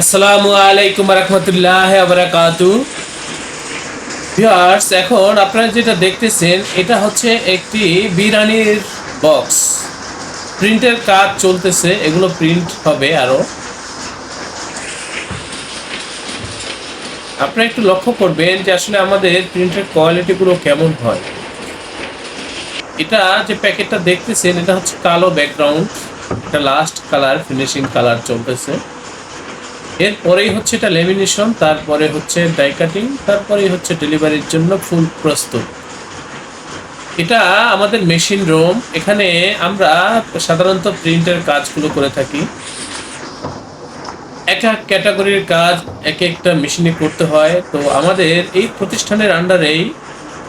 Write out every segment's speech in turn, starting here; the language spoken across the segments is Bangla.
আসসালামু আলাইকুম রহমতুল্লাহ আবরাকাতু ভিউয়ার্স এখন আপনারা যেটা দেখতেছেন, এটা হচ্ছে একটি বিরানির বক্স প্রিন্টের কাজ চলতেছে, এগুলো প্রিন্ট হবে আরও। আপনারা একটু লক্ষ্য করবেন যে আসলে আমাদের প্রিন্টের কোয়ালিটিগুলো কেমন হয়। এটা যে প্যাকেটটা দেখতেছেন, এটা হচ্ছে কালো ব্যাকগ্রাউন্ড এটা লাস্ট কালার ফিনিশিং কালার চলতেছে। এরপরেই হচ্ছে এটা লেমিনেশন তারপরে হচ্ছে ডাই কাটিং তারপরেই হচ্ছে ডেলিভারির জন্য ফুল প্রস্তুত। এটা আমাদের মেশিন রুম এখানে আমরা সাধারণত প্রিন্টের কাজগুলো করে থাকি। এক এক ক্যাটাগরির কাজ এক একটা মেশিনে করতে হয়। তো আমাদের এই প্রতিষ্ঠানের আন্ডারেই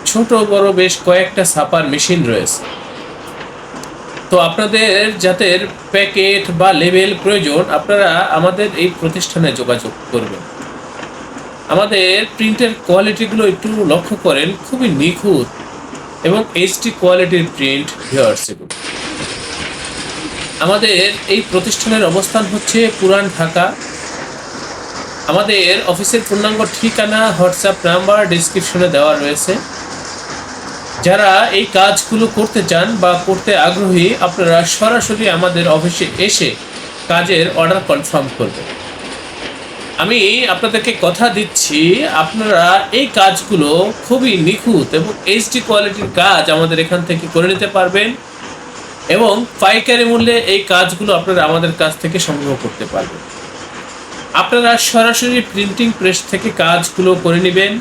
ছোট বড় বেশ কয়েকটা ছাপার মেশিন রয়েছে। তো আপনাদের যাদের প্যাকেট বা লেবেল প্রয়োজন, আপনারা আমাদের এই প্রতিষ্ঠানে যোগাযোগ করবেন। আমাদের প্রিন্টের কোয়ালিটিগুলো একটু লক্ষ্য করেন, খুবই নিখুঁত এবং এইচডি কোয়ালিটির প্রিন্ট ভিওয়ার্স এগুলো আমাদের এই প্রতিষ্ঠানের অবস্থান হচ্ছে পুরান ঢাকা। আমাদের অফিসের পূর্ণাঙ্গ ঠিকানা, হোয়াটসঅ্যাপ নাম্বার ডিসক্রিপশনে দেওয়া রয়েছে। যারা এই কাজগুলো করতে চান বা করতে আগ্রহী, আপনারা সরাসরি আমাদের অফিসে এসে কাজের অর্ডার কনফার্ম করবেন। আমি আপনাদেরকে কথা দিচ্ছি, আপনারা এই কাজগুলো খুবই নিখুঁত এবং এইচডি কোয়ালিটির কাজ আমাদের এখান থেকে করে নিতে পারবেন এবং পাইকারি মূল্যে এই কাজগুলো আপনারা আমাদের কাছ থেকে সংগ্রহ করতে পারবেন। আপনারা সরাসরি প্রিন্টিং প্রেস থেকে কাজগুলো করে নেবেন।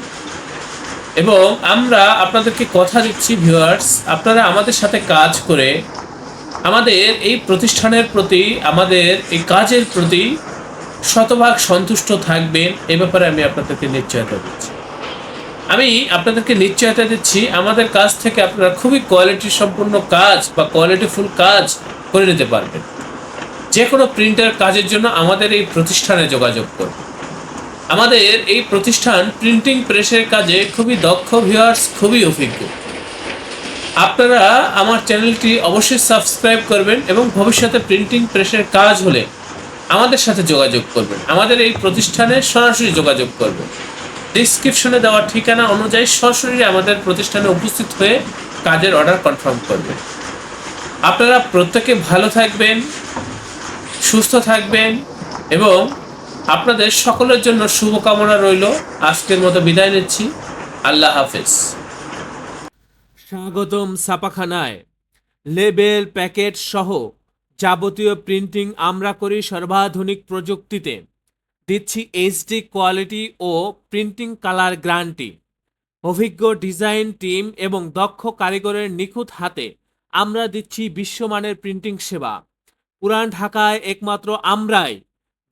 এবং আমরা আপনাদেরকে কথা দিচ্ছি ভিউয়ার্স আপনারা আমাদের সাথে কাজ করে আমাদের এই প্রতিষ্ঠানের প্রতি, আমাদের এই কাজের প্রতি শতভাগ সন্তুষ্ট থাকবেন। এ ব্যাপারে আমি আপনাদেরকে নিশ্চয়তা দিচ্ছি। আমি আপনাদেরকে নিশ্চয়তা দিচ্ছি, আমাদের কাছ থেকে আপনারা খুবই কোয়ালিটি সম্পূর্ণ কাজ বা কোয়ালিটিফুল কাজ করে নিতে পারবেন। যে কোনো প্রিন্টার কাজের জন্য আমাদের এই প্রতিষ্ঠানে যোগাযোগ করবেন আমাদের এই প্রতিষ্ঠান প্রিন্টিং প্রেসের কাজে খুবই দক্ষ ভিউয়ার্স খুবই অভিজ্ঞ। আপনারা আমার চ্যানেলটি অবশ্যই সাবস্ক্রাইব করবেন এবং ভবিষ্যতে প্রিন্টিং প্রেসের কাজ হলে আমাদের সাথে যোগাযোগ করবেন। আমাদের এই প্রতিষ্ঠানে সরাসরি যোগাযোগ করবেন। ডিসক্রিপশনে দেওয়া ঠিকানা অনুযায়ী সরাসরি আমাদের প্রতিষ্ঠানে উপস্থিত হয়ে কাজের অর্ডার কনফার্ম করবেন। আপনারা প্রত্যেকে ভালো থাকবেন, সুস্থ থাকবেন এবং আপনাদের সকলের জন্য শুভকামনা রইল। আজকের মতো বিদায় নিচ্ছি। আল্লাহ হাফেজ। স্বাগতম ছাপাখানায়। লেবেল প্যাকেট সহ যাবতীয় প্রিন্টিং আমরা করি সর্বাধুনিক প্রযুক্তিতে। দিচ্ছি এইচডি কোয়ালিটি ও প্রিন্টিং কালার গ্যারান্টি অভিজ্ঞ ডিজাইন টিম এবং দক্ষ কারিগরের নিখুঁত হাতে আমরা দিচ্ছি বিশ্বমানের প্রিন্টিং সেবা। পুরান ঢাকায় একমাত্র আমরাই